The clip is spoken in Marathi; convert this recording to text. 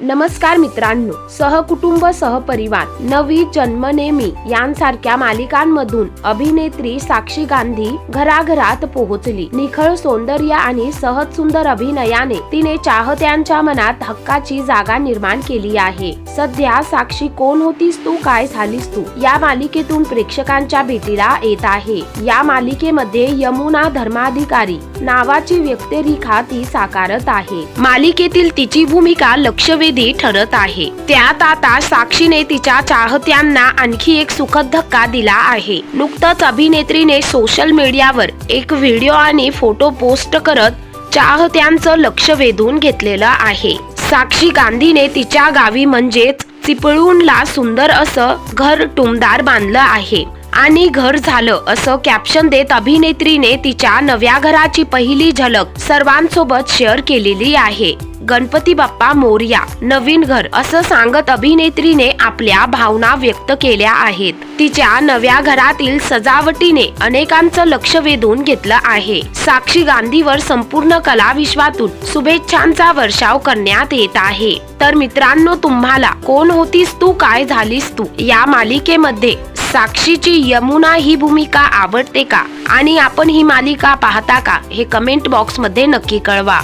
नमस्कार मित्रांनो सहकुटुंब सहपरिवार नवी जन्मनेमी यांसारख्या मालिकांमधून अभिनेत्री साक्षी गांधी घराघरात पोहोचली. निखळ सौंदर्य आणि सहज सुंदर अभिनयाने तिने चाहत्यांच्या मनात हक्काची जागा निर्माण केली आहे. सध्या साक्षी कोण होतीस तू काय झालीस तू या मालिकेतून प्रेक्षकांच्या भेटीला येत आहे. या मालिकेमध्ये यमुना धर्माधिकारी नावाची व्यक्तिरेखा ती साकारत आहे. मालिकेतील तिची भूमिका लक्षवेधी ठरत आहे. त्यात आता साक्षीने तिच्या चाहत्यांना आणखी एक सुखद धक्का दिला आहे. नुकतंच अभिनेत्रीने सोशल मीडियावर एक व्हिडिओ आणि फोटो पोस्ट करत चाहत्यांचं लक्ष वेधून घेतलेलं आहे. साक्षी गांधीने तिच्या गावी म्हणजेच चिपळूणला सुंदर असं घर टुमदार बांधलं आहे. आणि घर झालं असं कॅप्शन देत अभिनेत्रीने तिच्या नव्या घराची पहिली झलक सर्वांसोबत शेअर केलेली आहे. गणपती बाप्पा मोर्या नवीन घर असं सांगत अभिनेत्रीने आपल्या भावना व्यक्त केल्या आहेत. तिच्या नव्या घरातील सजावटीने अनेकांचं लक्ष वेधून घेतलं आहे. साक्षी गांधीवर संपूर्ण कला विश्वातून शुभेच्छांचा वर्षाव करण्यात येत आहे. तर मित्रांनो तुम्हाला कोण होतीस तू काय झालीस तू? या मालिकेमध्ये साक्षीची यमुना ही भूमिका आवडते का? आणि आपण ही मालिका पाहता का? हे कमेंट बॉक्समध्ये नक्की कळवा.